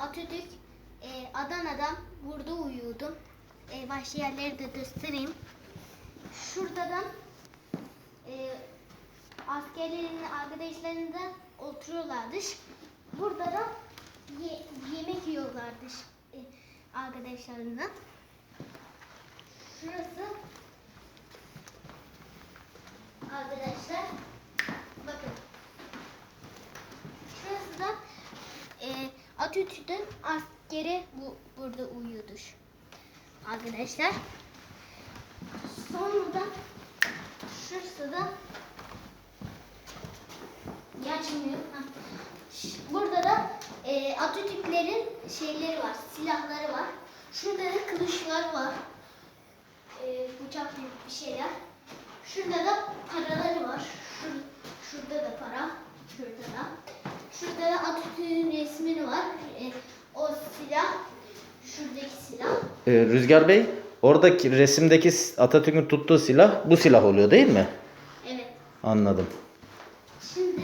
Atatürk e, Adana'da burada uyuyordum. E, başka yerleri de göstereyim. Şurada da e, askerlerin arkadaşlarında oturuyorlardı. Burada da ye- yemek yiyorlardı e, arkadaşlarına. Şurası arkadaşlar bakın şurası da e, Atatürk'ün askeri bu burada uyuyordu arkadaşlar. Sonra da şurası da Yaşmıyor. Burada da e, Atatürklerin şeyleri var, silahları var. Şurada da kılıçlar var. E, bıçak gibi bir şeyler. Şurada da paraları var. Şur, şurada da para. Şurada da. Şurada da Atatürk'ün resmini var. E, o silah, şuradaki silah. Ee, Rüzgar Bey, oradaki resimdeki Atatürk'ün tuttuğu silah bu silah oluyor değil mi? Evet. Anladım. Şimdi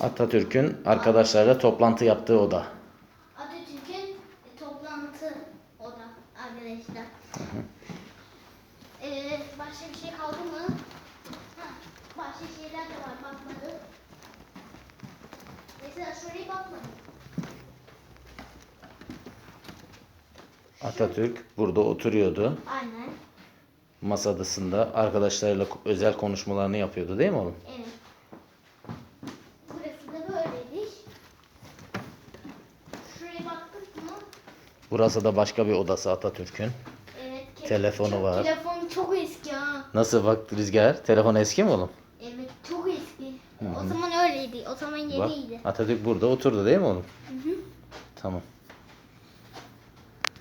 Atatürk'ün arkadaşlarla toplantı yaptığı oda. Toplantı oda arkadaşlar. Ee, başka bir şey kaldı mı? Ha, başka şeyler de var bakmadım. Mesela şuraya bakmadım. Atatürk burada oturuyordu. Aynen. Masadasında arkadaşlarıyla özel konuşmalarını yapıyordu değil mi oğlum? Evet. Burası da böyleydi. Şuraya baktık mı? Burası da başka bir odası Atatürk'ün. Evet. Telefonu var. Telefon çok eski ha. Nasıl bak Rüzgar? Telefon eski mi oğlum? Evet çok eski. O zaman öyleydi. O zaman Bak yeniydi. Atatürk burada oturdu değil mi oğlum? Hı hı. Tamam.